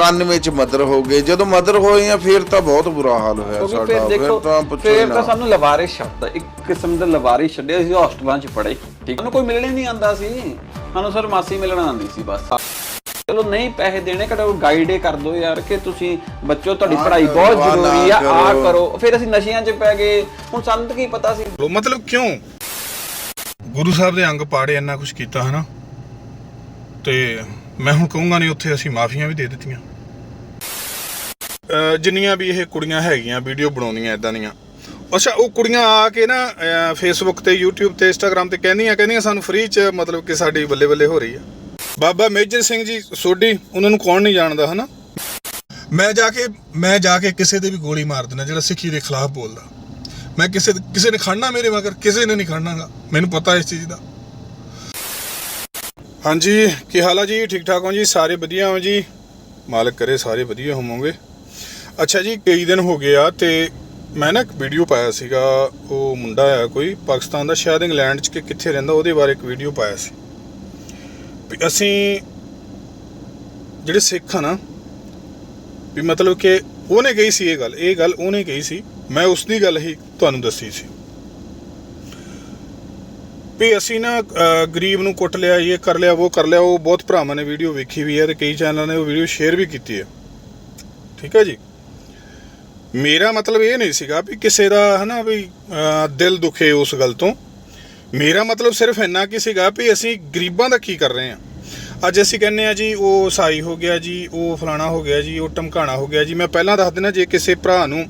91 ਚ ਮਦਰ ਹੋ ਗਏ। ਜਦੋਂ ਮਦਰ ਹੋਏ ਆ ਫਿਰ ਤਾਂ ਬਹੁਤ ਬੁਰਾ ਹਾਲ ਹੋਇਆ ਕਿਉਂਕਿ ਸਾਡਾ। ਫਿਰ ਦੇਖੋ ਤਾਂ ਪੁੱਛੋ ਹੀ ਫਿਰ ਨਾ। ਤਾਂ ਸਾਨੂੰ ਲਵਾਰਿਸ ਸ਼ਬਦ ਇੱਕ ਕਿਸਮ ਦੇ ਲਵਾਰਿਸ ਛੱਡੇ ਅਸੀਂ ਹੋਸਟਲਾਂ 'ਚ ਪੜੇ ਠੀਕ ਸਾਨੂੰ ਕੋਈ ਮਿਲਣ ਨਹੀਂ ਆਂਦਾ ਸੀ। ਸਾਨੂੰ ਸਰ ਮਾਸੀ ਮਿਲਣ ਆਂਦੀ ਸੀ ਬਸ। ਚਲੋ ਨਹੀਂ ਪੈਸੇ ਦੇਣੇ ਕਟੋ ਗਾਈਡ ਕਰ ਦਿਓ ਯਾਰ ਕਿ ਤੁਸੀਂ ਬੱਚੋ ਤੁਹਾਡੀ ਪੜ੍ਹਾਈ ਬਹੁਤ ਆਹ ਨਾ ਜ਼ਰੂਰੀ ਆ ਆ ਕਰੋ। ਕਰੋ। ਫਿਰ ਅਸੀਂ ਨਸ਼ਿਆਂ 'ਚ ਪੈ ਗਏ। ਹੁਣ ਸਾਨੂੰ ਤਾਂ ਕੀ ਪਤਾ ਸੀ? ਲੋ ਮਤਲਬ ਕਿਉਂ? ਗੁਰੂ ਸਾਹਿਬ ਦੇ ਅੰਗ ਪਾੜੇ ਇੰਨਾ ਕੁਝ ਕੀਤਾ ਹਨਾ? ਤੇ ਮੈਂ ਹੁਣ ਕਹੂੰਗਾ ਨਹੀਂ ਉੱਥੇ ਅਸੀਂ ਮਾਫੀਆਂ ਵੀ ਦੇ ਦਿੱਤੀਆਂ। ਜਿੰਨੀਆਂ ਵੀ ਇਹ ਕੁੜੀਆਂ ਹੈਗੀਆਂ ਵੀਡੀਓ ਬਣਾਉਂਦੀਆਂ ਇਦਾਂ ਦੀਆਂ। ਅੱਛਾ, ਉਹ ਕੁੜੀਆਂ ਆ ਕੇ ਨਾ ਫੇਸਬੁੱਕ ਤੇ, YouTube ਤੇ, Instagram ਤੇ ਕਹਿੰਦੀਆਂ ਕਹਿੰਦੀਆਂ ਸਾਨੂੰ ਫ੍ਰੀ ਚ ਮਤਲਬ ਕਿ ਸਾਡੀ ਬੱਲੇ ਬੱਲੇ ਹੋ ਰਹੀ ਆ। ਬਾਬਾ ਮੇਜਰ ਸਿੰਘ ਜੀ, ਸੋਢੀ, ਉਹਨਾਂ ਨੂੰ ਕੌਣ ਨਹੀਂ ਜਾਣਦਾ, ਹਨਾ? ਮੈਂ ਜਾ ਕੇ, ਮੈਂ ਜਾ ਕੇ ਕਿਸੇ ਦੇ ਵੀ ਗੋਲੀ ਮਾਰ ਦਿੰਦਾ, ਜਿਹੜਾ ਸਿੱਖੀ ਦੇ ਖਿਲਾਫ ਬੋਲਦਾ। ਮੈਂ ਕਿਸੇ ਕਿਸੇ ਨੇ ਖੜਨਾ ਮੇਰੇ ਮਗਰ, ਕਿਸੇ ਨੇ ਨਹੀਂ ਖੜਨਾਗਾ। ਮੈਨੂੰ ਪਤਾ ਇਸ ਚੀਜ਼ ਦਾ। ਹਾਂਜੀ, ਕੀ ਹਾਲ ਆ ਜੀ? ਠੀਕ ਠਾਕ ਹੋ ਜੀ? ਸਾਰੇ ਵਧੀਆ ਹੋ ਜੀ? ਮਾਲਕ ਕਰੇ, ਸਾਰੇ ਵਧੀਆ ਹੋਵੋਗੇ। ਅੱਛਾ ਜੀ, ਕਈ ਦਿਨ ਹੋ ਗਏ ਆ ਤੇ ਮੈਂ ਨਾ ਇੱਕ ਵੀਡੀਓ ਪਾਇਆ ਸੀਗਾ, ਉਹ ਮੁੰਡਾ ਆ ਕੋਈ ਪਾਕਿਸਤਾਨ ਦਾ, ਸ਼ਾਇਦ ਇੰਗਲੈਂਡ 'ਚ ਕਿ ਕਿੱਥੇ ਰਹਿੰਦਾ, ਉਹਦੇ ਬਾਰੇ ਇੱਕ ਵੀਡੀਓ ਪਾਇਆ ਸੀ। ਵੀ ਅਸੀਂ ਜਿਹੜੇ ਸਿੱਖ ਆ ਨਾ, ਵੀ ਮਤਲਬ ਕਿ ਉਹਨੇ ਕਹੀ ਸੀ ਇਹ ਗੱਲ ਇਹ ਗੱਲ ਉਹਨੇ ਕਹੀ ਸੀ, ਮੈਂ ਉਸ ਦੀ ਗੱਲ ਹੀ ਤੁਹਾਨੂੰ ਦੱਸੀ ਸੀ। ਵੀ ਅਸੀਂ ਨਾ ਗਰੀਬ ਨੂੰ ਕੁੱਟ ਲਿਆ, ਇਹ ਕਰ ਲਿਆ, ਉਹ ਕਰ ਲਿਆ, ਉਹ ਬਹੁਤ ਭਰਾਵਾਂ ਨੇ ਵੀਡੀਓ ਵੇਖੀ ਵੀ ਹੈ ਤੇ ਕਈ ਚੈਨਲਾਂ ਨੇ ਉਹ ਵੀਡੀਓ ਸ਼ੇਅਰ ਵੀ ਕੀਤੀ ਹੈ ਠੀਕ ਹੈ ਜੀ? ਮੇਰਾ ਮਤਲਬ ਇਹ ਨਹੀਂ ਸੀਗਾ ਵੀ ਕਿਸੇ ਦਾ ਹਨਾ ਵੀ ਦਿਲ ਦੁਖੇ ਉਸ ਗੱਲ ਤੋਂ। ਮੇਰਾ ਮਤਲਬ ਸਿਰਫ ਇੰਨਾ ਕੀ ਸੀਗਾ ਵੀ ਅਸੀਂ ਗਰੀਬਾਂ ਦਾ ਕੀ ਕਰ ਰਹੇ ਹਾਂ। ਅੱਜ ਅਸੀਂ ਕਹਿੰਨੇ ਆ ਜੀ, ਉਹ ਸਾਈ ਹੋ ਗਿਆ ਜੀ, ਉਹ ਫਲਾਣਾ ਹੋ ਗਿਆ ਜੀ, ਉਹ ਟਮਕਾਣਾ ਹੋ ਗਿਆ ਜੀ। ਮੈਂ ਪਹਿਲਾਂ ਦੱਸ ਦਿੰਦਾ, ਜੇ ਕਿਸੇ ਭਰਾ ਨੂੰ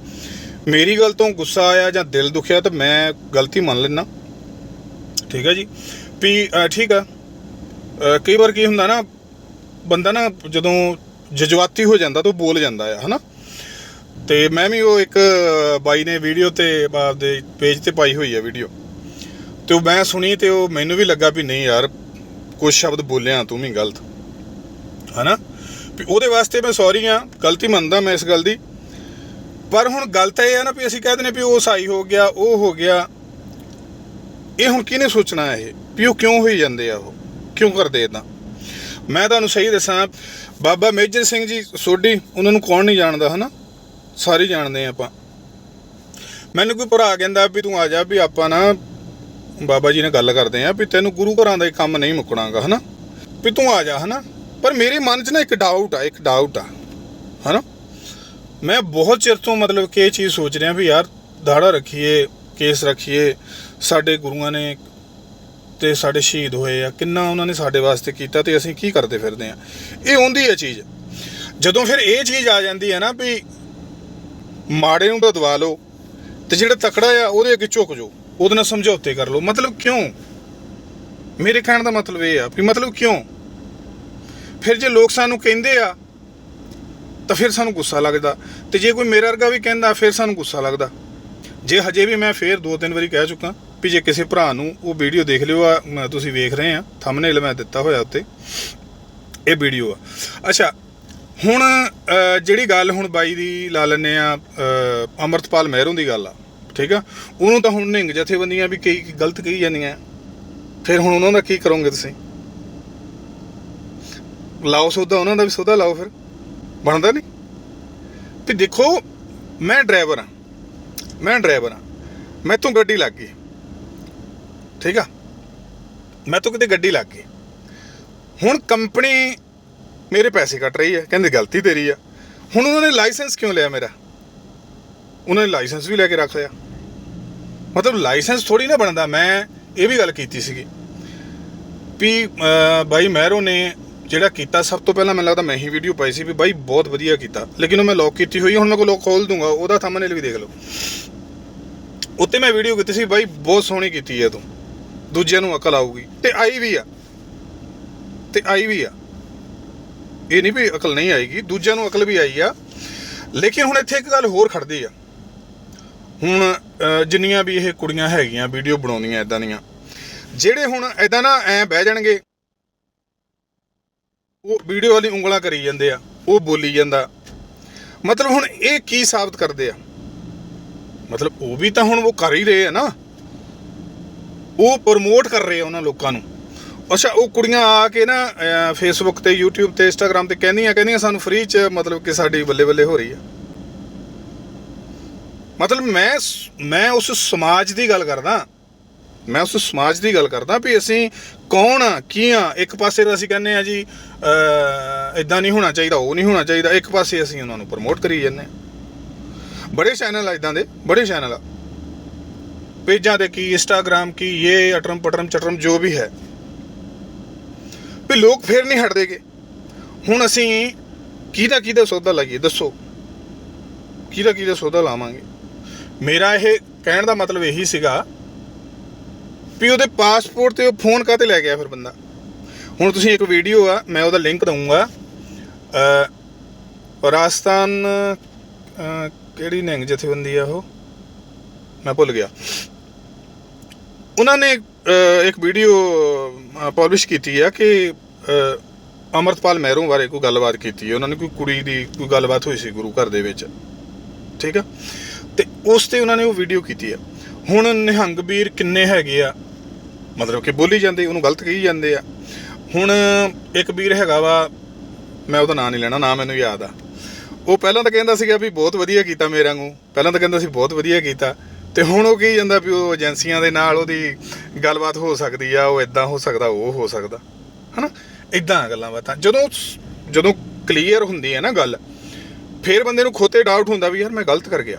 ਮੇਰੀ ਗੱਲ ਤੋਂ ਗੁੱਸਾ ਆਇਆ ਜਾਂ ਦਿਲ ਦੁਖਿਆ, ਤਾਂ ਮੈਂ ਗਲਤੀ ਮੰਨ ਲੈਣਾ ਠੀਕ ਹੈ ਜੀ? ਵੀ ਠੀਕ ਆ। ਕਈ ਵਾਰ ਕੀ ਹੁੰਦਾ ਨਾ, ਬੰਦਾ ਨਾ ਜਦੋਂ ਜਜ਼ਬਾਤੀ ਹੋ ਜਾਂਦਾ ਤਾਂ ਉਹ ਬੋਲ ਜਾਂਦਾ ਆ, ਹਨਾ? ਤੇ ਮੈਂ ਵੀ ਉਹ ਇੱਕ ਬਾਈ ਨੇ ਵੀਡੀਓ ਤੇ ਆਪਦੇ ਪੇਜ ਤੇ ਪਾਈ ਹੋਈ ਹੈ ਵੀਡੀਓ। ਤੇ ਉਹ ਮੈਂ ਸੁਣੀ ਤੇ ਉਹ ਮੈਨੂੰ ਵੀ ਲੱਗਾ ਵੀ ਨਹੀਂ ਯਾਰ ਕੁਝ ਸ਼ਬਦ ਬੋਲਿਆ ਤੂੰ ਵੀ ਗਲਤ। ਹਨਾ? ਵੀ ਉਹਦੇ ਵਾਸਤੇ ਮੈਂ ਸੌਰੀ ਆ, ਗਲਤੀ ਮੰਨਦਾ ਮੈਂ ਇਸ ਗੱਲ ਦੀ। ਪਰ ਹੁਣ ਗੱਲ ਤਾਂ ਇਹ ਆ ਨਾ ਵੀ ਅਸੀਂ ਕਹਿ ਦਿੰਦੇ ਵੀ ਉਹ ਸਾਈ ਹੋ ਗਿਆ, ਉਹ ਹੋ ਗਿਆ। ਇਹ ਹੁਣ ਕਿਹਨੇ ਸੋਚਣਾ ਹੈ ਇਹ? ਵੀ ਉਹ ਕਿਉਂ ਹੋਈ ਜਾਂਦੇ ਆ ਉਹ? ਕਿਉਂ ਕਰਦੇ ਇਦਾਂ ਮੈਂ ਤੁਹਾਨੂੰ ਸਹੀ ਦੱਸਾਂ, ਬਾਬਾ ਮੇਜਰ ਸਿੰਘ ਜੀ, ਸੋਢੀ, ਉਹਨਾਂ ਨੂੰ ਕੌਣ ਨਹੀਂ ਜਾਣਦਾ, ਹਨਾ? ਸਾਰੇ ਜਾਣਦੇ ਆ ਆਪਾਂ। ਮੈਨੂੰ ਕੋਈ ਭਰਾ ਕਹਿੰਦਾ ਵੀ ਤੂੰ ਆ ਜਾ ਵੀ ਆਪਾਂ ਨਾ ਬਾਬਾ ਜੀ ਨਾਲ ਗੱਲ ਕਰਦੇ ਆ ਵੀ ਤੈਨੂੰ ਗੁਰੂ ਘਰਾਂ ਦਾ ਇਹ ਕੰਮ ਨਹੀਂ ਮੁੱਕਣਾਗਾ, ਹਨਾ? ਵੀ ਤੂੰ ਆ ਜਾ, ਹਨਾ? ਪਰ ਮੇਰੇ ਮਨ 'ਚ ਨਾ ਇੱਕ ਡਾਊਟ ਆ, ਇੱਕ ਡਾਊਟ ਆ, ਹਨਾ? ਮੈਂ ਬਹੁਤ ਚਿਰ ਤੋਂ ਮਤਲਬ ਕਿ ਇਹ ਚੀਜ਼ ਸੋਚ ਰਿਹਾ ਵੀ ਯਾਰ ਦਾੜਾ ਰੱਖੀਏ, ਕੇਸ ਰੱਖੀਏ, ਸਾਡੇ ਗੁਰੂਆਂ ਨੇ ਤੇ ਸਾਡੇ ਸ਼ਹੀਦ ਹੋਏ ਆ, ਕਿੰਨਾ ਉਹਨਾਂ ਨੇ ਸਾਡੇ ਵਾਸਤੇ ਕੀਤਾ ਤੇ ਅਸੀਂ ਕੀ ਕਰਦੇ ਫਿਰਦੇ ਆ ਇਹ ਹੁੰਦੀ ਹੈ ਚੀਜ਼। ਜਦੋਂ ਫਿਰ ਇਹ ਚੀਜ਼ ਆ ਜਾਂਦੀ ਹੈ ਨਾ ਵੀ ਮਾੜੇ ਨੂੰ ਤਾਂ ਦਵਾ ਲਓ ਤੇ ਜਿਹੜਾ ਤਕੜਾ ਆ, ਉਹਦੇ ਅੱਗੇ ਝੁਕ ਜਾਓ। ਉਹਦੇ ਨਾਲ ਸਮਝੌਤੇ ਕਰ ਲਓ। ਮਤਲਬ ਕਿਉਂ? ਮੇਰੇ ਕਹਿਣ ਦਾ ਮਤਲਬ ਇਹ ਆ ਵੀ ਮਤਲਬ ਕਿਉਂ? ਫਿਰ ਜੇ ਲੋਕ ਸਾਨੂੰ ਕਹਿੰਦੇ ਆ, ਤਾਂ ਫਿਰ ਸਾਨੂੰ ਗੁੱਸਾ ਲੱਗਦਾ। ਤੇ ਜੇ ਕੋਈ ਮੇਰੇ ਵਰਗਾ ਵੀ ਕਹਿੰਦਾ, ਫਿਰ ਸਾਨੂੰ ਗੁੱਸਾ ਲੱਗਦਾ। ਜੇ ਹਜੇ ਵੀ ਮੈਂ ਫੇਰ ਦੋ ਤਿੰਨ ਵਾਰੀ ਕਹਿ ਚੁੱਕਾ ਵੀ ਜੇ ਕਿਸੇ ਭਰਾ ਨੂੰ ਉਹ ਵੀਡੀਓ ਦੇਖ ਲਿਓ, ਆ, ਮ- ਤੁਸੀਂ ਵੇਖ ਰਹੇ ਆ ਥੰਬਨੇਲ ਮੈਂ ਦਿੱਤਾ ਹੋਇਆ ਉੱਤੇ। ਇਹ ਵੀਡੀਓ ਆ। ਅੱਛਾ ਹੁਣ ਜਿਹੜੀ ਗੱਲ ਹੁਣ ਬਾਈ ਦੀ ਲਾ ਲੈਨੇ ਆ ਅਹ, ਅਮਰਤਪਾਲ ਮਹਿਰੋਂ ਦੀ ਗੱਲ ਆ ਠੀਕ ਆ? ਉਹਨੂੰ ਤਾਂ ਹੁਣ ਨਿੰਗ ਜਥੇਬੰਦੀਆਂ ਵੀ ਕਈ ਗਲਤ ਕਹੀ ਜਾਂਦੀਆਂ। ਫਿਰ ਹੁਣ ਉਹਨਾਂ ਦਾ ਕੀ ਕਰੋਗੇ ਤੁਸੀਂ? ਲਾਓ ਸੌਦਾ ਉਹਨਾਂ ਦਾ ਵੀ ਸੌਦਾ ਲਾਓ ਫਿਰ। ਬਣਦਾ ਨਹੀਂ? ਵੀ ਦੇਖੋ ਮੈਂ ਡਰਾਈਵਰ ਆ ਮੈਂ ਡਰਾਈਵਰ ਆ ਮੈਂ ਤੋਂ ਗੱਡੀ ਲੱਗ ਗਈ। ਠੀਕ ਆ? ਮੈਂ ਤੋਂ ਕਿਤੇ ਗੱਡੀ ਲੱਗ ਗਈ। ਹੁਣ ਕੰਪਨੀ ਮੇਰੇ ਪੈਸੇ ਕੱਟ ਰਹੀ ਹੈ ਕਹਿੰਦੇ ਗਲਤੀ ਤੇਰੀ ਆ। ਹੁਣ ਉਹਨਾਂ ਨੇ ਲਾਇਸੈਂਸ ਕਿਉਂ ਲਿਆ ਮੇਰਾ? ਉਹਨਾਂ ਨੇ ਲਾਇਸੈਂਸ ਵੀ ਲੈ ਕੇ ਰੱਖ ਲਿਆ। ਮਤਲਬ ਲਾਇਸੈਂਸ ਥੋੜੀ ਨਾ ਬਣਦਾ, ਮੈਂ ਇਹ ਵੀ ਗੱਲ ਕੀਤੀ ਸੀਗੀ ਵੀ ਬਾਈ ਮਹਿਰੋ ਨੇ ਜਿਹੜਾ ਕੀਤਾ, ਸਭ ਤੋਂ ਪਹਿਲਾਂ ਮੈਨੂੰ ਲੱਗਦਾ ਮੈਂ ਹੀ ਵੀਡੀਓ ਪਾਈ ਸੀ ਵੀ ਬਾਈ ਬਹੁਤ ਵਧੀਆ ਕੀਤਾ। ਲੇਕਿਨ ਉਹ ਮੈਂ ਲੌਕ ਕੀਤੀ ਹੋਈ ਹੁਣ ਮੈਂ ਕੋ ਲੋਕ ਖੋਲ ਦੂੰਗਾ, ਉਹਦਾ ਥੰਬਨੇਲ ਵੀ ਦੇਖ ਲਓ। ਉੱਤੇ ਮੈਂ ਵੀਡੀਓ ਕੀਤੀ ਸੀ, ਬਾਈ ਬਹੁਤ ਸੋਹਣੀ ਕੀਤੀ ਹੈ ਤੂੰ। ਦੂਜਿਆਂ ਨੂੰ ਅਕਲ ਆਊਗੀ। ਤੇ ਆਈ ਵੀ ਆ। ਤੇ ਆਈ ਵੀ ਆ। ਇਹ ਨਹੀਂ ਵੀ ਅਕਲ ਨਹੀਂ ਆਏਗੀ, ਦੂਜਿਆਂ ਨੂੰ ਅਕਲ ਵੀ ਆਈ ਆ। ਲੇਕਿਨ ਹੁਣ ਇੱਥੇ ਇੱਕ ਗੱਲ ਹੋਰ ਖੜਦੀ ਆ। ਹੁਣ ਜਿੰਨੀਆਂ ਵੀ ਇਹ ਕੁੜੀਆਂ ਹੈਗੀਆਂ, ਵੀਡੀਓ ਬਣਾਉਂਦੀਆਂ ਇਦਾਂ ਦੀਆਂ, ਜਿਹੜੇ ਹੁਣ ਇਦਾਂ ਨਾ ਐ ਬਹਿ ਜਾਣਗੇ, ਉਹ ਵੀਡੀਓ ਵਾਲੀ ਉਂਗਲਾਂ ਕਰੀ ਜਾਂਦੇ ਆ, ਉਹ ਬੋਲੀ ਜਾਂਦਾ। ਮਤਲਬ ਹੁਣ ਇਹ ਕੀ ਸਾਬਤ ਕਰਦੇ ਆ? ਮਤਲਬ ਉਹ ਵੀ ਤਾਂ ਹੁਣ ਉਹ ਕਰ ਹੀ ਰਹੇ ਆ ਨਾ। ਉਹ ਪ੍ਰਮੋਟ ਕਰ ਰਹੇ ਆ ਉਹਨਾਂ ਲੋਕਾਂ ਨੂੰ। ਅੱਛਾ, ਉਹ ਕੁੜੀਆਂ ਆ ਕੇ ਨਾ ਫੇਸਬੁੱਕ ਤੇ, YouTube ਤੇ, Instagram ਤੇ ਕਹਿੰਦੀਆਂ ਕਹਿੰਦੀਆਂ ਸਾਨੂੰ ਫ੍ਰੀ ਚ ਮਤਲਬ ਕਿ ਸਾਡੀ ਬੱਲੇ ਬੱਲੇ ਹੋ ਰਹੀ ਆ। ਮਤਲਬ ਮੈਂ ਮੈਂ ਉਸ ਸਮਾਜ ਦੀ ਗੱਲ ਕਰਦਾ। ਮੈਂ ਉਸ ਸਮਾਜ ਦੀ ਗੱਲ ਕਰਦਾ ਵੀ ਅਸੀਂ ਕੌਣ ਆ, ਕੀ ਆ? ਇੱਕ ਪਾਸੇ ਤਾਂ ਅਸੀਂ ਕਹਿੰਦੇ ਆ ਜੀ ਇਦਾਂ ਨਹੀਂ ਹੋਣਾ ਚਾਹੀਦਾ, ਉਹ ਨਹੀਂ ਹੋਣਾ ਚਾਹੀਦਾ। ਇੱਕ ਪਾਸੇ ਅਸੀਂ ਉਹਨਾਂ ਨੂੰ ਪ੍ਰਮੋਟ ਕਰੀ ਜਾਂਦੇ ਆ ਬੜੇ ਚੈਨਲ ਆ ਇਦਾਂ ਦੇ, ਬੜੇ ਚੈਨਲ ਆ। ਪੇਜਾਂ ਤੇ ਕੀ ਇੰਸਟਾਗ੍ਰam ਕੀ ਇਹ ਅਟਰਮ ਪਟਰਮ ਚਟਰਮ, ਜੋ ਵੀ ਹੈ। ਵੀ ਲੋਕ ਫੇਰ ਨਹੀਂ ਹਟਦੇਗੇ ਹੁਣ ਅਸੀਂ ਕਿਹਦਾ ਕਿਹਦਾ ਸੌਦਾ ਲਾਈਏ, ਦੱਸੋ। ਕਿਹਦਾ ਕਿਹਦਾ ਸੌਦਾ ਲਾਵਾਂਗੇ। ਮੇਰਾ ਇਹ ਕਹਿਣ ਦਾ ਮਤਲਬ ਇਹੀ ਸੀਗਾ ਵੀ ਉਹਦੇ ਪਾਸਪੋਰਟ ਤੇ ਉਹ ਫੋਨ ਕਾਤੇ ਲੈ ਗਿਆ ਫਿਰ ਬੰਦਾ। ਹੁਣ ਤੁਸੀਂ ਇੱਕ ਵੀਡੀਓ ਆ, ਮੈਂ ਉਹਦਾ ਲਿੰਕ ਦਊਂਗਾ। ਰਾਜਸਥਾਨ ਕਿਹੜੀ ਨੰਗ ਜਥੇਬੰਦੀ ਆ ਉਹ? ਮੈਂ ਭੁੱਲ ਗਿਆ। ਉਹਨਾਂ ਨੇ ਇੱਕ ਵੀਡੀਓ ਪਬਲਿਸ਼ ਕੀਤੀ ਆ ਕਿ ਅ, ਅਮਰਤਪਾਲ ਮਹਿਰੋਂ ਬਾਰੇ ਕੋਈ ਗੱਲਬਾਤ ਕੀਤੀ ਹੈ ਉਹਨਾਂ ਨੇ ਕੋਈ ਕੁੜੀ ਦੀ ਕੋਈ ਗੱਲਬਾਤ ਹੋਈ ਸੀ ਗੁਰੂ ਘਰ ਦੇ ਵਿੱਚ। ਠੀਕ ਆ? ਤੇ ਉਸ ਤੇ ਉਹਨਾਂ ਨੇ ਉਹ ਵੀਡੀਓ ਕੀਤੀ ਆ। ਹੁਣ ਨਿਹੰਗ ਵੀਰ ਕਿੰਨੇ ਹੈਗੇ ਆ? ਮਤਲਬ ਕਿ ਬੋਲੀ ਜਾਂਦੇ ਉਹਨੂੰ ਗਲਤ ਕਹੀ ਜਾਂਦੇ ਆ। ਹੁਣ ਇੱਕ ਵੀਰ ਹੈਗਾ ਵਾ ਮੈਂ ਉਹਦਾ ਨਾਂ ਨਹੀਂ ਲੈਣਾ ਨਾ ਮੈਨੂੰ ਯਾਦ ਆ। ਉਹ ਪਹਿਲਾਂ ਤਾਂ ਕਹਿੰਦਾ ਸੀਗਾ ਵੀ ਬਹੁਤ ਵਧੀਆ ਕੀਤਾ ਮੇਰੇ ਵਾਂਗੂ। ਪਹਿਲਾਂ ਤਾਂ ਕਹਿੰਦਾ ਸੀ ਬਹੁਤ ਵਧੀਆ ਕੀਤਾ। ਤੇ ਹੁਣ ਉਹ ਕੀ ਜਾਂਦਾ ਵੀ ਉਹ ਏਜੰਸੀਆਂ ਦੇ ਨਾਲ ਉਹਦੀ ਗੱਲਬਾਤ ਹੋ ਸਕਦੀ ਆ, ਉਹ ਇਦਾਂ ਹੋ ਸਕਦਾ, ਉਹ ਹੋ ਸਕਦਾ। ਹਨਾ? ਇਦਾਂ ਗੱਲਾਂ ਬਾਤਾਂ। ਜਦੋਂ ਜਦੋਂ ਕਲੀਅਰ ਹੁੰਦੀ ਹੈ ਨਾ ਗੱਲ, ਫਿਰ ਬੰਦੇ ਨੂੰ ਖੋਤੇ ਡਾਊਟ ਹੁੰਦਾ ਵੀ ਯਾਰ ਮੈਂ ਗਲਤ ਕਰ ਗਿਆ।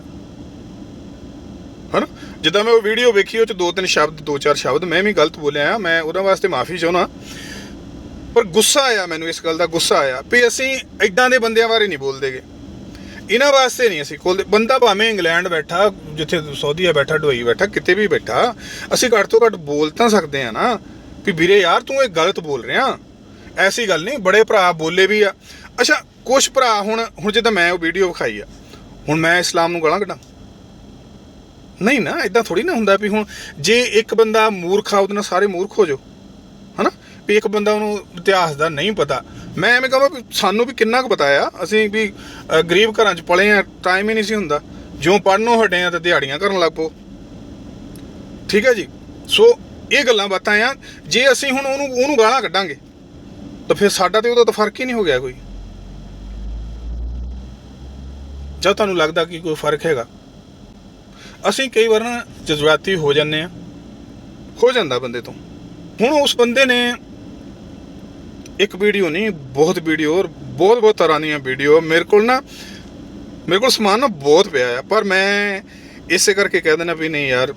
ਹਨਾ? ਜਿੱਦਾਂ ਮੈਂ ਉਹ ਵੀਡੀਓ ਵੇਖੀ, ਉਹ ਚ ਦੋ ਤਿੰਨ ਸ਼ਬਦ, ਦੋ ਚਾਰ ਸ਼ਬਦ ਮੈਂ ਵੀ ਗਲਤ ਬੋਲਿਆ ਆ ਮੈਂ ਉਹਨਾਂ ਵਾਸਤੇ ਮਾਫੀ ਚਾਹੁੰਦਾ। ਪਰ ਗੁੱਸਾ ਆਇਆ ਮੈਨੂੰ ਇਸ ਗੱਲ ਦਾ, ਗੁੱਸਾ ਆਇਆ ਵੀ ਅਸੀਂ ਐਦਾਂ ਦੇ ਬੰਦਿਆਂ ਬਾਰੇ ਨਹੀਂ ਬੋਲਦੇਗੇ। ਇਹਨਾਂ ਵਾਸਤੇ ਨਹੀਂ, ਅਸੀਂ ਖੋਲਦੇ ਬੰਦਾ ਭਾਵੇਂ ਇੰਗਲੈਂਡ ਬੈਠਾ, ਜਿੱਥੇ ਸਾਊਦੀਆ ਬੈਠਾ ਦੁਬਈ ਬੈਠਾ, ਕਿਤੇ ਵੀ ਬੈਠਾ, ਅਸੀਂ ਘੱਟ ਤੋਂ ਘੱਟ ਬੋਲ ਤਾਂ ਸਕਦੇ ਆ ਨਾ ਵੀ ਵੀਰੇ ਯਾਰ ਤੂੰ ਇਹ ਗਲਤ ਬੋਲ ਰਿਹਾ। ਐਸੀ ਗੱਲ ਨਹੀਂ, ਬੜੇ ਭਰਾ ਬੋਲੇ ਵੀ ਆ। ਅੱਛਾ ਕੁਝ ਭਰਾ ਹੁਣ ਹੁਣ ਜਿੱਦਾਂ ਮੈਂ ਉਹ ਵੀਡੀਓ ਵਿਖਾਈ ਆ, ਹੁਣ ਮੈਂ ਇਸਲਾਮ ਨੂੰ ਗਾਲਾਂ ਕੱਢਾਂ? ਨਹੀਂ ਨਾ ਇਦਾਂ ਥੋੜੀ ਨਾ ਹੁੰਦਾ ਵੀ ਹੁਣ ਜੇ ਇੱਕ ਬੰਦਾ ਮੂਰਖ ਆ, ਉਹਦੇ ਨਾਲ ਸਾਰੇ ਮੂਰਖ ਹੋ ਜਾਓ। ਹਨਾ? ਵੀ ਇੱਕ ਬੰਦਾ ਉਹਨੂੰ ਇਤਿਹਾਸ ਦਾ ਨਹੀਂ ਪਤਾ ਮੈਂ ਐਵੇਂ ਕਹਾਂ ਵੀ ਸਾਨੂੰ ਵੀ ਕਿੰਨਾ ਕੁ ਬਤਾਇਆ ਅਸੀਂ ਵੀ ਗਰੀਬ ਘਰਾਂ 'ਚ ਪਲੇ ਆ ਟਾਈਮ ਹੀ ਨਹੀਂ ਸੀ ਹੁੰਦਾ। ਜਿਉਂ ਪੜਨੋਂ ਹਟੇ ਆ ਤੇ ਦਿਹਾੜੀਆਂ ਕਰਨ ਲੱਗ ਪੋ ਠੀਕ ਹੈ ਜੀ? ਸੋ ਇਹ ਗੱਲਾਂ ਬਾਤਾਂ ਆ, ਜੇ ਅਸੀਂ ਹੁਣ ਉਹਨੂੰ ਉਹਨੂੰ ਗਾਲਾਂ ਕੱਢਾਂਗੇ, ਤਾਂ ਫਿਰ ਸਾਡਾ ਤੇ ਉਹਦਾ ਤਾਂ ਫ਼ਰਕ ਹੀ ਨਹੀਂ ਹੋ ਗਿਆ ਕੋਈ। ਜਦ ਤੁਹਾਨੂੰ ਲੱਗਦਾ ਕਿ ਕੋਈ ਫ਼ਰਕ ਹੈਗਾ? ਅਸੀਂ ਕਈ ਵਾਰ ਨਾ ਜਜ਼ਬਾਤੀ ਹੋ ਜਾਂਦੇ ਆ, ਹੋ ਜਾਂਦਾ ਬੰਦੇ ਤੋਂ। ਹੁਣ ਉਸ ਬੰਦੇ ਨੇ ਇੱਕ ਵੀਡੀਓ ਨਹੀਂ, ਬਹੁਤ ਵੀਡੀਓ ਔਰ ਬਹੁਤ ਬਹੁਤ ਤਰ੍ਹਾਂ ਦੀਆਂ ਵੀਡੀਓ। ਮੇਰੇ ਕੋਲ ਨਾ, ਮੇਰੇ ਕੋਲ ਸਮਾਨ ਨਾ ਬਹੁਤ ਪਿਆ ਆ, ਪਰ ਮੈਂ ਇਸੇ ਕਰਕੇ ਕਹਿ ਦਿੰਦਾ ਵੀ ਨਹੀਂ ਯਾਰ,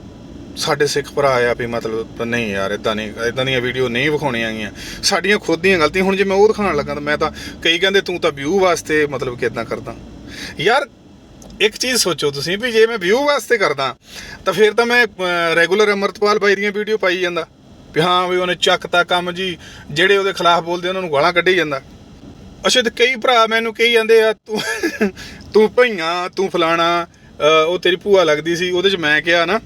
ਸਾਡੇ ਸਿੱਖ ਭਰਾ ਆ ਵੀ ਮਤਲਬ ਨਹੀਂ ਯਾਰ ਇਦਾਂ ਨਹੀਂ ਇਦਾਂ ਦੀਆਂ ਵੀਡੀਓ ਨਹੀਂ ਵਿਖਾਉਣੀਆਂ ਗੀਆਂ। ਸਾਡੀਆਂ ਖੁਦ ਦੀਆਂ ਗਲਤੀਆਂ, ਹੁਣ ਜੇ ਮੈਂ ਉਹ ਦਿਖਾਉਣ ਲੱਗਾ ਤਾਂ ਮੈਂ ਤਾਂ ਕਈ ਕਹਿੰਦੇ ਤੂੰ ਤਾਂ ਵਿਊ ਵਾਸਤੇ ਮਤਲਬ ਕਿ ਇਦਾਂ ਕਰਦਾ। ਯਾਰ, ਇੱਕ ਚੀਜ਼ ਸੋਚੋ ਤੁਸੀਂ ਵੀ ਜੇ ਮੈਂ ਵਿਊ ਵਾਸਤੇ ਕਰਦਾ, ਤਾਂ ਫਿਰ ਤਾਂ ਮੈਂ ਰੈਗੂਲਰ ਅਮਰਤਪਾਲ ਬਾਈ ਦੀਆਂ ਵੀਡੀਓ ਪਾਈ ਜਾਂਦਾ। ਵੀ ਹਾਂ ਵੀ ਉਹਨੇ ਚੱਕਤਾ ਕੰਮ ਜੀ, ਜਿਹੜੇ ਉਹਦੇ ਖਿਲਾਫ ਬੋਲਦੇ ਉਹਨਾਂ ਨੂੰ ਗਾਲਾਂ ਕੱਢੀ ਜਾਂਦਾ। ਅੱਛਾ, ਤੇ ਕਈ ਭਰਾ ਮੈਨੂੰ ਕਹੀ ਜਾਂਦੇ ਆ, ਤੂੰ ਤੂੰ ਭਈਆਂ, ਤੂੰ ਫਲਾਣਾ ਉਹ ਤੇਰੀ ਭੂਆ ਲੱਗਦੀ ਸੀ, ਉਹਦੇ ਚ ਮੈਂ ਕਿਹਾ ਨਾ,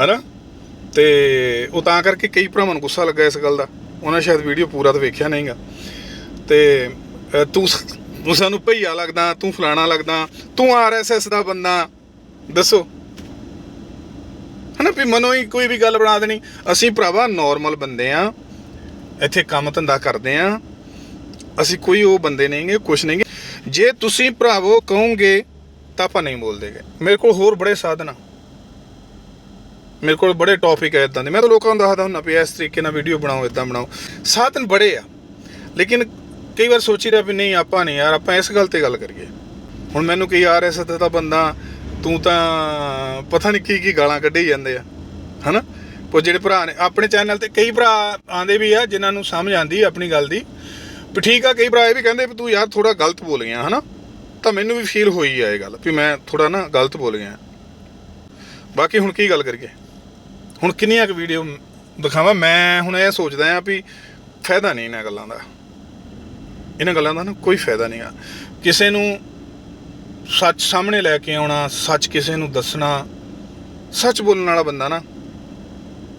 ਹਨਾ? ਤੇ ਉਹ ਤਾਂ ਕਰਕੇ ਕਈ ਭਰਾਵਾਂ ਨੂੰ ਗੁੱਸਾ ਲੱਗਾ ਇਸ ਗੱਲ ਦਾ। ਉਹਨਾਂ ਸ਼ਾਇਦ ਵੀਡੀਓ ਪੂਰਾ ਤਾਂ ਵੇਖਿਆ ਨਹੀਂਗਾ ਤੇ ਤੂੰ ਤੂੰ ਸਾਨੂੰ ਭਈਆ ਲੱਗਦਾ, ਤੂੰ ਫਲਾਣਾ ਲੱਗਦਾ, ਤੂੰ ਆਰਐਸਐਸ ਦਾ ਬੰਦਾ, ਦੱਸੋ। ਹਨਾ ਵੀ ਮਨੋਂ ਹੀ ਕੋਈ ਵੀ ਗੱਲ ਬਣਾ ਦੇਣੀ। ਅਸੀਂ ਭਰਾਵਾ ਨਾਰਮਲ ਬੰਦੇ ਆ। ਇੱਥੇ ਕੰਮ ਧੰਦਾ ਕਰਦੇ ਆ। ਅਸੀਂ ਕੋਈ ਉਹ ਬੰਦੇ ਨਹੀਂਗੇ ਕੁਛ ਨਹੀਂਗੇ ਜੇ ਤੁਸੀਂ ਭਰਾਵੋ ਕਹੋਗੇ ਤਾਂ ਆਪਾਂ ਨਹੀਂ ਬੋਲਦੇਗੇ ਮੇਰੇ ਕੋਲ ਹੋਰ ਬੜੇ ਸਾਧਨ ਆ। ਮੇਰੇ ਕੋਲ ਬੜੇ ਟੌਪਿਕ ਹੈ ਇਦਾਂ ਦੇ। ਮੈਂ ਤਾਂ ਲੋਕਾਂ ਨੂੰ ਦੱਸਦਾ ਹੁੰਦਾ ਵੀ ਇਸ ਤਰੀਕੇ ਨਾਲ ਵੀਡੀਓ ਬਣਾਓ ਇਦਾਂ ਬਣਾਓ। ਸਾਧਨ ਬੜੇ ਆ। ਲੇਕਿਨ ਕਈ ਵਾਰ ਸੋਚੀਦਾ ਵੀ ਨਹੀਂ, ਆਪਾਂ ਨਹੀਂ ਯਾਰ, ਆਪਾਂ ਇਸ ਗੱਲ ਤੇ ਗੱਲ ਕਰੀਏ। ਹੁਣ ਮੈਨੂੰ ਕਈ ਆ ਰਿਹਾ ਦਾ ਬੰਦਾ ਤੂੰ ਤਾਂ ਪਤਾ ਨਹੀਂ ਕੀ ਕੀ ਗਾਲਾਂ ਕੱਢੀ ਜਾਂਦੇ ਆ, ਹਨਾ? ਉਹ ਜਿਹੜੇ ਭਰਾ ਨੇ, ਆਪਣੇ ਚੈਨਲ ਤੇ ਕਈ ਭਰਾ ਆਂਦੇ ਵੀ ਆ ਜਿਨ੍ਹਾਂ ਨੂੰ ਸਮਝ ਆਂਦੀ ਆਪਣੀ ਗੱਲ ਦੀ। ਵੀ ਠੀਕ ਆ, ਕਈ ਭਰਾ ਇਹ ਵੀ ਕਹਿੰਦੇ ਵੀ ਤੂੰ ਯਾਰ ਥੋੜਾ ਗਲਤ ਬੋਲ ਗਿਆ, ਹਨਾ? ਤਾਂ ਮੈਨੂੰ ਵੀ ਫੀਲ ਹੋਈ ਆ ਇਹ ਗੱਲ ਵੀ ਮੈਂ ਥੋੜਾ ਨਾ ਗਲਤ ਬੋਲ ਗਿਆ। ਬਾਕੀ ਹੁਣ ਕੀ ਗੱਲ ਕਰੀਏ? ਹੁਣ ਕਿੰਨੀਆਂ ਕੁ ਵੀਡੀਓ ਦਿਖਾਵਾਂ? ਮੈਂ ਹੁਣ ਇਹ ਸੋਚਦਾ ਆ ਵੀ ਫਾਇਦਾ ਨਹੀਂ ਇਹਨਾਂ ਗੱਲਾਂ ਦਾ। ਇਹਨਾਂ ਗੱਲਾਂ ਦਾ ਨਾ ਕੋਈ ਫਾਇਦਾ ਨਹੀਂ ਆ। ਕਿਸੇ ਨੂੰ ਸੱਚ ਸਾਹਮਣੇ ਲੈ ਕੇ ਆਉਣਾ, ਸੱਚ ਕਿਸੇ ਨੂੰ ਦੱਸਣਾ, ਸੱਚ ਬੋਲਣ ਵਾਲਾ ਬੰਦਾ ਨਾ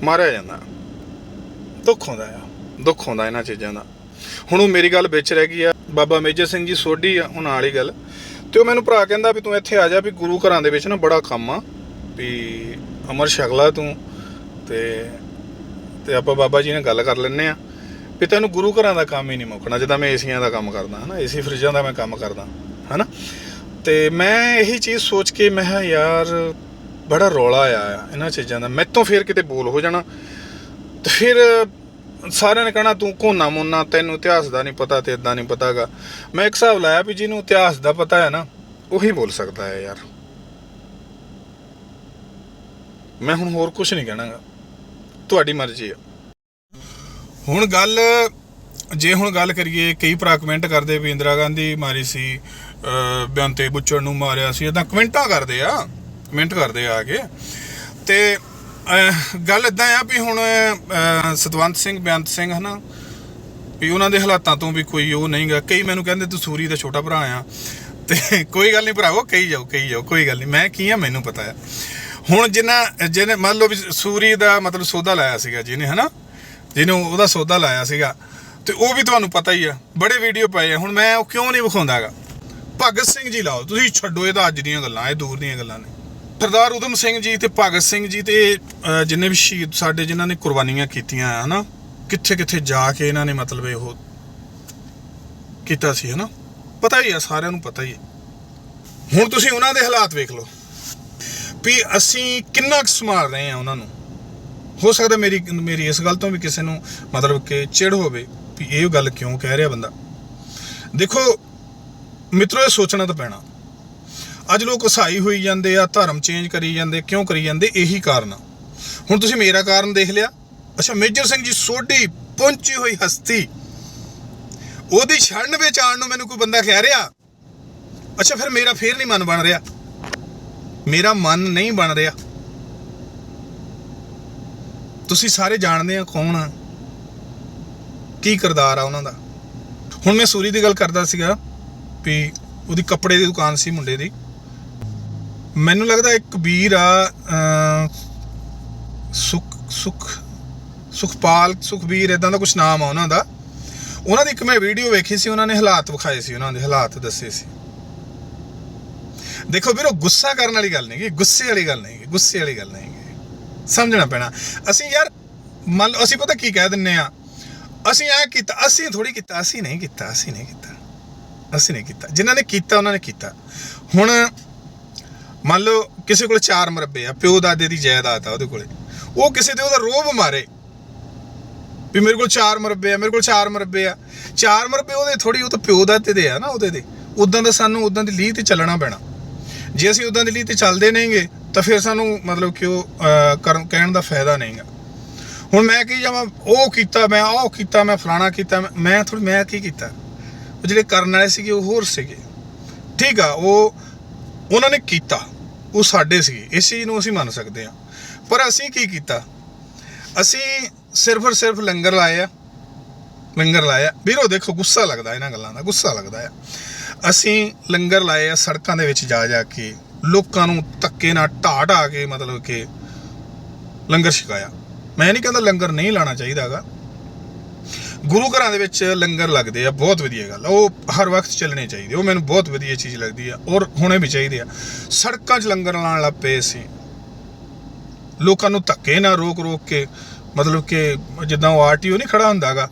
ਮਾਰਿਆ ਜਾਂਦਾ। ਦੁੱਖ ਹੁੰਦਾ ਆ, ਦੁੱਖ ਹੁੰਦਾ ਇਹਨਾਂ ਚੀਜ਼ਾਂ ਦਾ। ਹੁਣ ਉਹ ਮੇਰੀ ਗੱਲ ਵਿੱਚ ਰਹਿ ਗਈ ਆ, ਬਾਬਾ ਮੇਜਰ ਸਿੰਘ ਜੀ ਸੋਢੀ ਆ, ਉਹਨਾਂ ਵਾਲੀ ਗੱਲ। ਤੇ ਉਹ ਮੈਨੂੰ ਭਰਾ ਕਹਿੰਦਾ ਵੀ ਤੂੰ ਇੱਥੇ ਆ ਜਾ, ਵੀ ਗੁਰੂ ਘਰਾਂ ਦੇ ਵਿੱਚ ਨਾ ਬੜਾ ਕੰਮ ਆ, ਵੀ ਅਮਰ ਸ਼ਗਲਾ ਤੂੰ ਤੇ ਤੇ ਆਪਾਂ ਬਾਬਾ ਜੀ ਨਾਲ ਗੱਲ ਕਰ ਲੈਨੇ ਆ। ਵੀ ਤੈਨੂੰ ਗੁਰੂ ਘਰਾਂ ਦਾ ਕੰਮ ਹੀ ਨਹੀਂ ਮੁੱਕਣਾ, ਜਿੱਦਾਂ ਮੈਂ ਏਸੀਆਂ ਦਾ ਕੰਮ ਕਰਦਾ, ਹਨਾ, ਏਸੀ ਫਰਿੱਜਾਂ ਦਾ ਮੈਂ ਕੰਮ ਕਰਦਾ, ਹਨਾ। ਤੇ ਮੈਂ ਇਹੀ ਚੀਜ਼ ਸੋਚ ਕੇ ਮੈਂ ਕਿਹਾ, ਯਾਰ, ਬੜਾ ਰੌਲਾ ਆ ਇਹਨਾਂ ਚੀਜ਼ਾਂ ਦਾ। ਮੈਥੋਂ ਫੇਰ ਕਿਤੇ ਬੋਲ ਹੋ ਜਾਣਾ। ਤੇ ਫਿਰ ਸਾਰਿਆਂ ਨੇ ਕਹਣਾ, ਤੂੰ ਕੋਨਾ ਮੋਨਾ, ਤੈਨੂੰ ਇਤਿਹਾਸ ਦਾ ਨਹੀਂ ਪਤਾ ਤੇ ਇਦਾਂ ਨਹੀਂ ਪਤਾਗਾ ਮੈਂ ਇੱਕ ਹਿਸਾਬ ਲਾਇਆ ਵੀ ਜਿਹਨੂੰ ਇਤਿਹਾਸ ਦਾ ਪਤਾ ਹੈ ਨਾ, ਉਹੀ ਬੋਲ ਸਕਦਾ ਹੈ ਯਾਰ। ਮੈਂ ਹੁਣ ਹੋਰ ਕੁਝ ਨਹੀਂ ਕਹਿਣਾਗਾ। ਤੁਹਾਡੀ ਮਰਜ਼ੀ ਆ। ਹੁਣ ਗੱਲ, ਜੇ ਹੁਣ ਗੱਲ ਕਰੀਏ, ਕਈ ਭਰਾ ਕਮੈਂਟ ਕਰਦੇ ਵੀ ਇੰਦਰਾ ਗਾਂਧੀ ਮਾਰੀ ਸੀ ਬੇਅੰਤੇ ਬੁੱਚੜ ਨੂੰ ਮਾਰਿਆ ਸੀ। ਇਦਾਂ ਕਮੈਂਟਾਂ ਕਰਦੇ ਆ, ਕਮੈਂਟ ਕਰਦੇ ਆ ਕੇ। ਤੇ ਗੱਲ ਇਦਾਂ ਆ ਵੀ ਹੁਣ ਸਤਵੰਤ ਸਿੰਘ ਬੇਅੰਤ ਸਿੰਘ ਹਨਾ, ਵੀ ਉਹਨਾਂ ਦੇ ਹਾਲਾਤਾਂ ਤੋਂ ਵੀ ਕੋਈ ਉਹ ਨਹੀਂਗਾ ਕਈ ਮੈਨੂੰ ਕਹਿੰਦੇ ਤੂੰ ਸੂਰੀ ਦਾ ਛੋਟਾ ਭਰਾ ਆ। ਤੇ ਕੋਈ ਗੱਲ ਨਹੀਂ ਭਰਾਵੋ ਕਹੀ ਜਾਓ ਕਹੀ ਜਾਓ, ਕੋਈ ਗੱਲ ਨਹੀਂ। ਮੈਂ ਕੀ ਆ, ਮੈਨੂੰ ਪਤਾ ਆ। ਹੁਣ ਜਿੰਨਾ ਜਿਹਨੇ ਮੰਨ ਲਓ ਵੀ ਸੂਰੀ ਦਾ ਮਤਲਬ ਸੌਦਾ ਲਾਇਆ ਸੀਗਾ ਜਿਹਨੇ ਹਨਾ, ਜਿਹਨੂੰ ਉਹਦਾ ਸੌਦਾ ਲਾਇਆ ਸੀਗਾ। ਤੇ ਉਹ ਵੀ ਤੁਹਾਨੂੰ ਪਤਾ ਹੀ ਆ। ਬੜੇ ਵੀਡੀਓ ਪਏ ਆ। ਹੁਣ ਮੈਂ ਉਹ ਕਿਉਂ ਨਹੀਂ ਵਿਖਾਉਂਦਾਗਾ ਭਗਤ ਸਿੰਘ ਜੀ ਲਾਓ, ਤੁਸੀਂ ਛੱਡੋ ਇਹ ਤਾਂ ਅੱਜ ਦੀਆਂ ਗੱਲਾਂ, ਇਹ ਦੂਰ ਦੀਆਂ ਗੱਲਾਂ ਨੇ। ਸਰਦਾਰ ਉਦਮ ਸਿੰਘ ਜੀ ਤੇ ਭਗਤ ਸਿੰਘ ਜੀ ਤੇ ਜਿੰਨੇ ਵੀ ਸ਼ਹੀਦ ਸਾਡੇ ਜਿਨ੍ਹਾਂ ਨੇ ਕੁਰਬਾਨੀਆਂ ਕੀਤੀਆਂ, ਹਨਾ ਕਿੱਥੇ ਕਿੱਥੇ ਜਾ ਕੇ ਇਹਨਾਂ ਨੇ ਮਤਲਬ ਇਹ ਕੀਤਾ ਸੀ, ਹਨਾ, ਪਤਾ ਹੀ ਆ, ਸਾਰਿਆਂ ਨੂੰ ਪਤਾ ਹੀ ਹੈ ਹੁਣ ਤੁਸੀਂ ਉਹਨਾਂ ਦੇ ਹਾਲਾਤ ਵੇਖ ਲਓ, ਵੀ ਅਸੀਂ ਕਿੰਨਾ ਕੁ ਸੰਭਾਲ ਰਹੇ ਆ ਉਹਨਾਂ ਨੂੰ। ਹੋ ਸਕਦਾ ਮੇਰੀ ਮੇਰੀ ਇਸ ਗੱਲ ਤੋਂ ਵੀ ਕਿਸੇ ਨੂੰ ਮਤਲਬ ਕਿ ਚਿੜ ਹੋਵੇ, ਵੀ ਇਹ ਗੱਲ ਕਿਉਂ ਕਹਿ ਰਿਹਾ ਬੰਦਾ। ਦੇਖੋ ਮਿੱਤਰੋ, ਇਹ ਸੋਚਣਾ ਤਾਂ ਪੈਣਾ। ਅੱਜ ਲੋਕ ਹਸਾਈ ਹੋਈ ਜਾਂਦੇ ਆ, ਧਰਮ ਚੇਂਜ ਕਰੀ ਜਾਂਦੇ, ਕਿਉਂ ਕਰੀ ਜਾਂਦੇ, ਇਹੀ ਕਾਰਨ ਆ। ਹੁਣ ਤੁਸੀਂ ਮੇਰਾ ਕਾਰਨ ਦੇਖ ਲਿਆ। ਅੱਛਾ, ਮੇਜਰ ਸਿੰਘ ਜੀ ਸੋਢੀ ਪਹੁੰਚੀ ਹੋਈ ਹਸਤੀ। ਉਹਦੀ ਛੜਨ ਵਿੱਚ ਆਉਣ ਨੂੰ ਮੈਨੂੰ ਕੋਈ ਬੰਦਾ ਕਹਿ ਰਿਹਾ। ਅੱਛਾ, ਫਿਰ ਮੇਰਾ ਫੇਰ ਨਹੀਂ ਮਨ ਬਣ ਰਿਹਾ। ਮੇਰਾ ਮਨ ਨਹੀਂ ਬਣ ਰਿਹਾ। ਤੁਸੀਂ ਸਾਰੇ ਜਾਣਦੇ ਆ ਕੌਣ ਆ? ਕੀ ਕਿਰਦਾਰ ਆ ਉਹਨਾਂ ਦਾ? ਹੁਣ ਮੈਂ ਸੂਰੀ ਦੀ ਗੱਲ ਕਰਦਾ ਸੀਗਾ। ਵੀ ਉਹਦੀ ਕੱਪੜੇ ਦੀ ਦੁਕਾਨ ਸੀ ਮੁੰਡੇ ਦੀ। ਮੈਨੂੰ ਲੱਗਦਾ ਇੱਕ ਵੀਰ ਆ ਅਮ, ਸੁਖ ਸੁਖ ਸੁਖਪਾਲ ਸੁਖਵੀਰ ਇਦਾਂ ਦਾ ਕੁਝ ਨਾਮ ਆ ਉਹਨਾਂ ਦਾ। ਉਹਨਾਂ ਦੀ ਇੱਕ ਮੈਂ ਵੀਡੀਓ ਵੇਖੀ ਸੀ ਉਹਨਾਂ ਨੇ ਹਾਲਾਤ ਵਿਖਾਏ ਸੀ ਉਹਨਾਂ ਦੇ ਹਾਲਾਤ ਦੱਸੇ ਸੀ। ਦੇਖੋ ਵੀਰੋ ਗੁੱਸਾ ਕਰਨ ਵਾਲੀ ਗੱਲ ਨਹੀਂ ਗੀ ਗੁੱਸੇ ਵਾਲੀ ਗੱਲ ਨਹੀਂ ਗੁੱਸੇ ਵਾਲੀ ਗੱਲ ਨਹੀਂ ਸਮਝਣਾ ਪੈਣਾ। ਅਸੀਂ ਯਾਰ ਮੰਨ ਲਓ ਅਸੀਂ ਪਤਾ ਕੀ ਕਹਿ ਦਿੰਨੇ ਆ ਅਸੀਂ ਐ ਕੀਤਾ ਅਸੀਂ ਥੋੜੀ ਕੀਤਾ ਅਸੀਂ ਨਹੀਂ ਕੀਤਾ ਅਸੀਂ ਨਹੀਂ ਕੀਤਾ। ਅਸੀਂ ਨਹੀਂ ਕੀਤਾ। ਜਿਨ੍ਹਾਂ ਨੇ ਕੀਤਾ ਉਹਨਾਂ ਨੇ ਕੀਤਾ। ਹੁਣ ਮੰਨ ਲਓ ਕਿਸੇ ਕੋਲ ਚਾਰ ਮਰਬੇ ਆ ਪਿਓ ਦਾਦੇ ਦੀ ਜਾਇਦਾਦ ਆ ਉਹਦੇ ਕੋਲੇ। ਉਹ ਕਿਸੇ ਤੇ ਉਹਦਾ ਰੋਬ ਮਾਰੇ ਵੀ ਮੇਰੇ ਕੋਲ ਚਾਰ ਮਰਬੇ ਆ ਮੇਰੇ ਕੋਲ ਚਾਰ ਮਰਬੇ ਆ। ਚਾਰ ਮਰਬੇ ਉਹਦੇ ਥੋੜੀ ਉਹ ਤਾਂ ਪਿਓ ਦਾਦੇ ਦੇ ਆ ਨਾ ਉਹਦੇ ਦੇ। ਉਦਾਂ ਦਾ ਸਾਨੂੰ ਉਦਾਂ ਦੀ ਲੀਹ ਤੇ ਚੱਲਣਾ ਪੈਣਾ। ਜੇ ਅਸੀਂ ਉਦਾਂ ਦੀ ਲੀਹ ਤੇ ਚੱਲਦੇ ਨਹੀਂਗੇ ਤਾਂ ਫਿਰ ਸਾਨੂੰ ਮਤਲਬ ਕਿ ਉਹ ਅਹ, ਕਰਨ ਕਹਿਣ ਦਾ ਫਾਇਦਾ ਨਹੀਂਗਾ ਹੁਣ ਮੈਂ ਕੀ ਜਾਵਾਂ? ਉਹ ਕੀਤਾ ਮੈਂ ਆਹ ਕੀਤਾ ਮੈਂ ਫਲਾਣਾ ਕੀਤਾ ਮੈਂ- ਮੈਂ ਥੋੜੀ ਮੈਂ ਕੀ ਕੀਤਾ? ਉਹ ਜਿਹੜੇ ਕਰਨ ਵਾਲੇ ਸੀਗੇ ਉਹ ਹੋਰ ਸੀਗੇ। ਠੀਕ ਆ, ਉਹ ਉਹਨਾਂ ਨੇ ਕੀਤਾ। ਉਹ ਸਾਡੇ ਸੀਗੇ। ਇਸ ਚੀਜ਼ ਨੂੰ ਅਸੀਂ ਮੰਨ ਸਕਦੇ ਹਾਂ। ਪਰ ਅਸੀਂ ਕੀ ਕੀਤਾ? ਅਸੀਂ ਸਿਰਫ ਔਰ ਸਿਰਫ ਲੰਗਰ ਲਾਏ ਆ। ਲੰਗਰ ਲਾਇਆ। ਵੀਰੋ, ਦੇਖੋ, ਗੁੱਸਾ ਲੱਗਦਾ ਇਹਨਾਂ ਗੱਲਾਂ ਦਾ, ਗੁੱਸਾ ਲੱਗਦਾ ਆ। ਅਸੀਂ ਲੰਗਰ ਲਾਏ ਆ ਸੜਕਾਂ ਦੇ ਵਿੱਚ ਜਾ ਜਾ ਕੇ। ਲੋਕਾਂ ਨੂੰ ਧੱਕੇ ਨਾਲ ਢਾ ਢਾ ਕੇ ਮਤਲਬ ਕਿ ਲੰਗਰ ਛਕਾਇਆ। ਮੈਂ ਨਹੀਂ ਕਹਿੰਦਾ ਲੰਗਰ ਨਹੀਂ ਲਾਣਾ ਚਾਹੀਦਾਗਾ ਗੁਰੂ ਘਰਾਂ ਦੇ ਵਿੱਚ ਲੰਗਰ ਲੱਗਦੇ ਆ ਬਹੁਤ ਵਧੀਆ ਗੱਲ ਉਹ ਹਰ ਵਕਤ ਚੱਲਣੇ ਚਾਹੀਦੇ ਉਹ ਮੈਨੂੰ ਬਹੁਤ ਵਧੀਆ ਚੀਜ਼ ਲੱਗਦੀ ਆ ਔਰ ਹੋਣੇ ਵੀ ਚਾਹੀਦੇ ਆ। ਸੜਕਾਂ 'ਚ ਲੰਗਰ ਲਾਉਣ ਲੱਗ ਪਏ ਸੀ ਲੋਕਾਂ ਨੂੰ ਧੱਕੇ ਨਾਲ ਰੋਕ ਰੋਕ ਕੇ ਮਤਲਬ ਕਿ ਜਿੱਦਾਂ ਉਹ ਆਰਟੀਓ ਨਹੀਂ ਖੜਾ ਹੁੰਦਾਗਾ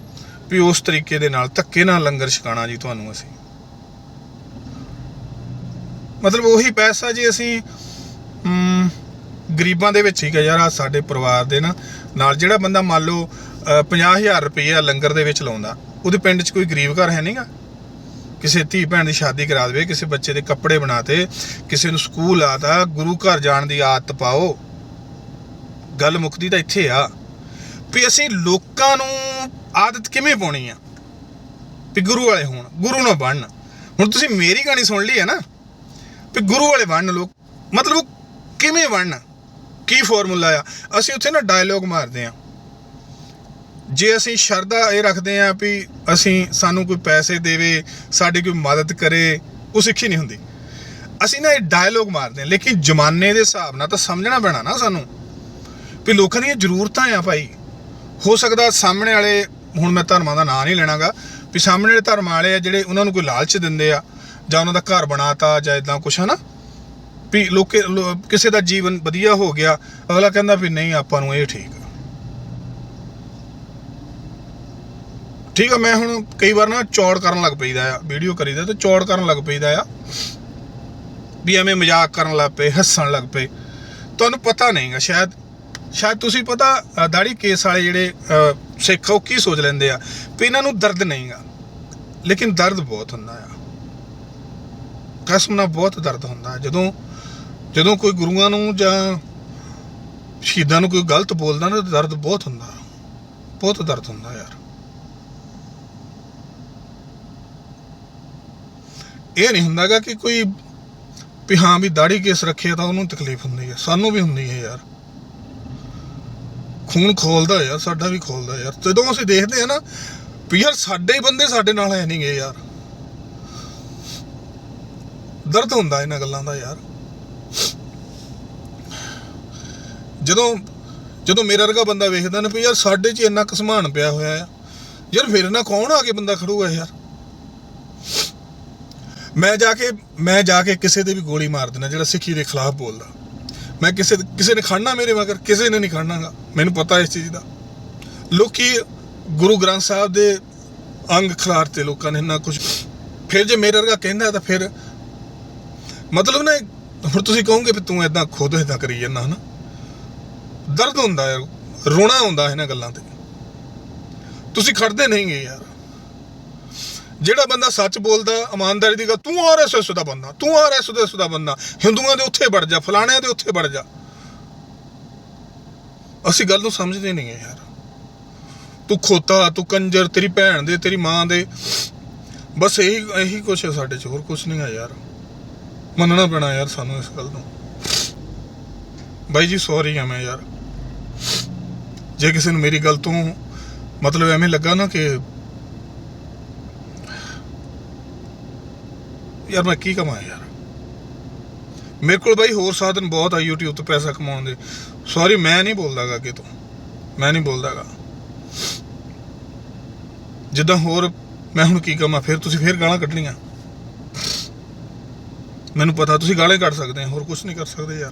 ਵੀ ਉਸ ਤਰੀਕੇ ਦੇ ਨਾਲ ਧੱਕੇ ਨਾਲ ਲੰਗਰ ਛਕਾਣਾ ਜੀ ਤੁਹਾਨੂੰ ਅਸੀਂ। ਮਤਲਬ ਉਹੀ ਪੈਸਾ ਜੀ ਅਸੀਂ ਮ, ਗਰੀਬਾਂ ਦੇ ਵਿੱਚ ਹੀ ਗਿਆ ਯਾਰ ਆਹ ਸਾਡੇ ਪਰਿਵਾਰ ਦੇ ਨਾ। ਨਾਲ ਜਿਹੜਾ ਬੰਦਾ ਮੰਨ ਲਓ 50000 ਰੁਪਏ ਲੰਗਰ ਦੇ ਵਿੱਚ ਲਾਉਂਦਾ। ਉਹਦੇ ਪਿੰਡ 'ਚ ਕੋਈ ਗਰੀਬ ਘਰ ਹੈ ਨਹੀਂਗਾ ਕਿਸੇ ਧੀ ਭੈਣ ਦੀ ਸ਼ਾਦੀ ਕਰਾ ਦੇਵੇ, ਕਿਸੇ ਬੱਚੇ ਦੇ ਕੱਪੜੇ ਬਣਾਤੇ ਕਿਸੇ ਨੂੰ ਸਕੂਲ ਆਤਾ ਗੁਰੂ ਘਰ ਜਾਣ ਦੀ ਆਦਤ ਪਾਓ। ਗੱਲ ਮੁੱਕਦੀ ਤਾਂ ਇੱਥੇ ਆ ਵੀ ਅਸੀਂ ਲੋਕਾਂ ਨੂੰ ਆਦਤ ਕਿਵੇਂ ਪਾਉਣੀ ਆ? ਵੀ ਗੁਰੂ ਵਾਲੇ ਹੋਣ, ਗੁਰੂ ਨਾ ਬਣਨ। ਹੁਣ ਤੁਸੀਂ ਮੇਰੀ ਕਹਾਣੀ ਸੁਣ ਲਈ ਹੈ ਨਾ, ਵੀ ਗੁਰੂ ਵਾਲੇ ਬਣਨ ਲੋਕ। ਮਤਲਬ ਉਹ ਕਿਵੇਂ ਬਣਨ? ਕੀ ਫਾਰਮੂਲਾ ਆ? ਅਸੀਂ ਉੱਥੇ ਨਾ ਡਾਇਲੋਗ ਮਾਰਦੇ ਆ। ਜੇ ਅਸੀਂ ਸ਼ਰਧਾ ਇਹ ਰੱਖਦੇ ਆ ਵੀ ਅਸੀਂ ਸਾਨੂੰ ਕੋਈ ਪੈਸੇ ਦੇਵੇ, ਸਾਡੀ ਕੋਈ ਮਦਦ ਕਰੇ, ਉਹ ਸਿੱਖੀ ਨਹੀਂ ਹੁੰਦੀ। ਅਸੀਂ ਨਾ ਇਹ ਡਾਇਲੋਗ ਮਾਰਦੇ ਹਾਂ, ਲੇਕਿਨ ਜ਼ਮਾਨੇ ਦੇ ਹਿਸਾਬ ਨਾਲ ਤਾਂ ਸਮਝਣਾ ਪੈਣਾ ਨਾ ਸਾਨੂੰ ਵੀ ਲੋਕਾਂ ਦੀਆਂ ਜ਼ਰੂਰਤਾਂ ਆ ਭਾਈ। ਹੋ ਸਕਦਾ ਸਾਹਮਣੇ ਵਾਲੇ, ਹੁਣ ਮੈਂ ਧਰਮਾਂ ਦਾ ਨਾਂ ਨਹੀਂ ਲੈਣਾਗਾ, ਵੀ ਸਾਹਮਣੇ ਵਾਲੇ ਧਰਮ ਵਾਲੇ ਆ ਜਿਹੜੇ ਉਹਨਾਂ ਨੂੰ ਕੋਈ ਲਾਲਚ ਦਿੰਦੇ ਆ, ਜਾਂ ਉਹਨਾਂ ਦਾ ਘਰ ਬਣਾਤਾ, ਜਾਂ ਇਦਾਂ ਕੁਛ, ਹਨਾ? ਵੀ ਲੋਕੇ ਕਿਸੇ ਦਾ ਜੀਵਨ ਵਧੀਆ ਹੋ ਗਿਆ, ਅਗਲਾ ਕਹਿੰਦਾ ਵੀ ਨਹੀਂ, ਆਪਾਂ ਨੂੰ ਇਹ ਠੀਕ ਆ ਠੀਕ ਆ ਮੈਂ ਹੁਣ ਕਈ ਵਾਰ ਨਾ ਚੌੜ ਕਰਨ ਲੱਗ ਪਈਦਾ ਆ ਵੀਡੀਓ ਕਰੀਦਾ ਤੇ ਚੌੜ ਕਰਨ ਲੱਗ ਪਈਦਾ ਆ। ਵੀ ਐਵੇਂ ਮਜ਼ਾਕ ਕਰਨ ਲੱਗ ਪਏ ਹੱਸਣ ਲੱਗ ਪਏ। ਤੁਹਾਨੂੰ ਪਤਾ ਨਹੀਂਗਾ ਸ਼ਾਇਦ ਸ਼ਾਇਦ ਤੁਸੀਂ ਪਤਾ ਦਾੜੀ ਕੇਸ ਵਾਲੇ ਜਿਹੜੇ ਸਿੱਖ ਆ, ਉਹ ਕੀ ਸੋਚ ਲੈਂਦੇ ਆ ਵੀ ਇਹਨਾਂ ਨੂੰ ਦਰਦ ਨਹੀਂਗਾ ਲੇਕਿਨ ਦਰਦ ਬਹੁਤ ਹੁੰਦਾ ਆ। ਕਸਮ ਨਾਲ ਬਹੁਤ ਦਰਦ ਹੁੰਦਾ। ਜਦੋਂ ਜਦੋਂ ਕੋਈ ਗੁਰੂਆਂ ਨੂੰ ਜਾਂ ਸ਼ਹੀਦਾਂ ਨੂੰ ਕੋਈ ਗਲਤ ਬੋਲਦਾ ਨਾ ਦਰਦ ਬਹੁਤ ਹੁੰਦਾ। ਬਹੁਤ ਦਰਦ ਹੁੰਦਾ ਯਾਰ। ਇਹ ਨਹੀਂ ਹੁੰਦਾਗਾ ਕਿ ਕੋਈ ਵੀ ਹਾਂ ਵੀ ਦਾੜੀ ਕੇਸ ਰੱਖਿਆ ਤਾਂ ਉਹਨੂੰ ਤਕਲੀਫ ਹੁੰਦੀ ਹੈ ਸਾਨੂੰ ਵੀ ਹੁੰਦੀ ਹੈ ਯਾਰ। ਖੂਨ ਖੋਲਦਾ ਯਾਰ, ਸਾਡਾ ਵੀ ਖੋਲਦਾ ਯਾਰ। ਜਦੋਂ ਅਸੀਂ ਦੇਖਦੇ ਆ ਨਾ ਵੀ ਯਾਰ ਸਾਡੇ ਹੀ ਬੰਦੇ ਸਾਡੇ ਨਾਲ ਹੈ ਨਹੀਂਗੇ ਯਾਰ। ਦਰਦ ਹੁੰਦਾ ਇਹਨਾਂ ਗੱਲਾਂ ਦਾ ਯਾਰ। ਜਦੋਂ ਜਦੋਂ ਮੇਰਾ ਵਰਗਾ ਬੰਦਾ ਵੇਖਦਾ ਨਾ ਵੀ ਯਾਰ ਸਾਡੇ 'ਚ ਇੰਨਾ ਕਸਮਾਨ ਪਿਆ ਹੋਇਆ ਆ। ਯਾਰ ਫਿਰ ਨਾ ਕੌਣ ਆ ਕੇ ਬੰਦਾ ਖੜੂਗਾ ਯਾਰ? ਮੈਂ ਜਾ ਕੇ, ਮੈਂ ਜਾ ਕੇ ਕਿਸੇ ਦੇ ਵੀ ਗੋਲੀ ਮਾਰ ਦੇਣਾ ਜਿਹੜਾ ਸਿੱਖੀ ਦੇ ਖਿਲਾਫ ਬੋਲਦਾ। ਮੈਂ ਕਿਸੇ ਕਿਸੇ ਨੇ ਖੜਨਾ ਮੇਰੇ ਮਗਰ ਕਿਸੇ ਨੇ ਨਹੀਂ ਖੜਨਾਗਾ। ਮੈਨੂੰ ਪਤਾ ਇਸ ਚੀਜ਼ ਦਾ। ਲੋਕੀ ਗੁਰੂ ਗ੍ਰੰਥ ਸਾਹਿਬ ਦੇ ਅੰਗ ਖਿਲਾਰਤੇ ਲੋਕਾਂ ਨੇ ਇੰਨਾ ਕੁਝ ਫਿਰ ਜੇ ਮੇਰੇ ਵਰਗਾ ਕਹਿੰਦਾ ਤਾਂ ਫਿਰ ਮਤਲਬ ਨਾ, ਹੁਣ ਤੁਸੀਂ ਕਹੋਗੇ ਵੀ ਤੂੰ ਇਦਾਂ ਖੁਦ ਇਦਾਂ ਕਰੀ ਜਾਂਦਾ ਹਨਾ। ਦਰਦ ਹੁੰਦਾ ਯਾਰ, ਰੋਣਾ ਆਉਂਦਾ ਇਹਨਾਂ ਗੱਲਾਂ ਤੇ। ਤੁਸੀਂ ਖੜਦੇ ਨਹੀਂਗੇ ਯਾਰ। ਜਿਹੜਾ ਬੰਦਾ ਸੱਚ ਬੋਲਦਾ, ਇਮਾਨਦਾਰੀ ਦੀ ਗੱਲ, ਤੂੰ ਆਰਐਸਐਸ ਦਾ ਬੰਦਾ, ਤੂੰ ਆਰਐਸਐਸ ਦਾ ਬੰਦਾ, ਹਿੰਦੂਆਂ ਦੇ ਉੱਥੇ ਵੜ ਜਾ, ਫਲਾਣਿਆਂ ਦੇ ਉੱਥੇ ਵੜ ਜਾ। ਅਸੀਂ ਗੱਲ ਨੂੰ ਸਮਝਦੇ ਨਹੀਂ ਯਾਰ। ਤੂੰ ਖੋਤਾ, ਤੂੰ ਕੰਜਰ, ਤੇਰੀ ਭੈਣ ਦੇ, ਤੇਰੀ ਮਾਂ ਦੇ। ਬਸ ਇਹੀ ਇਹੀ ਕੁਛ ਹੈ ਸਾਡੇ ਚ, ਹੋਰ ਕੁਛ ਨਹੀਂ ਹੈ ਯਾਰ। ਮੰਨਣਾ ਪੈਣਾ ਯਾਰ ਸਾਨੂੰ ਇਸ ਗੱਲ ਨੂੰ। ਬਾਈ ਜੀ ਸੌਰੀ ਆ ਮੈਂ ਯਾਰ। ਜੇ ਕਿਸੇ ਨੂੰ ਮੇਰੀ ਗੱਲ ਤੋਂ ਮਤਲਬ ਐਵੇਂ ਲੱਗਾ ਨਾ ਕਿ ਯਾਰ ਮੈਂ ਕੀ ਕਮਾਂ ਯਾਰ? ਮੇਰੇ ਕੋਲ ਬਾਈ ਹੋਰ ਸਾਧਨ ਬਹੁਤ ਆ YouTube ਤੋਂ ਪੈਸਾ ਕਮਾਉਣ ਦੇ। ਸੌਰੀ ਮੈਂ ਨਹੀਂ ਬੋਲਦਾਗਾ ਅੱਗੇ ਤੋਂ। ਮੈਂ ਨਹੀਂ ਬੋਲਦਾਗਾ। ਜਿੱਦਾਂ ਹੋਰ ਮੈਂ ਹੁਣ ਕੀ ਕਮਾਂ, ਫਿਰ ਤੁਸੀਂ ਫਿਰ ਗਾਲਾਂ ਕੱਢਣੀਆਂ। ਮੈਨੂੰ ਪਤਾ ਤੁਸੀਂ ਗਾਲਾਂ ਹੀ ਕੱਢ ਸਕਦੇ ਆ, ਹੋਰ ਕੁਝ ਨਹੀਂ ਕਰ ਸਕਦੇ ਯਾਰ।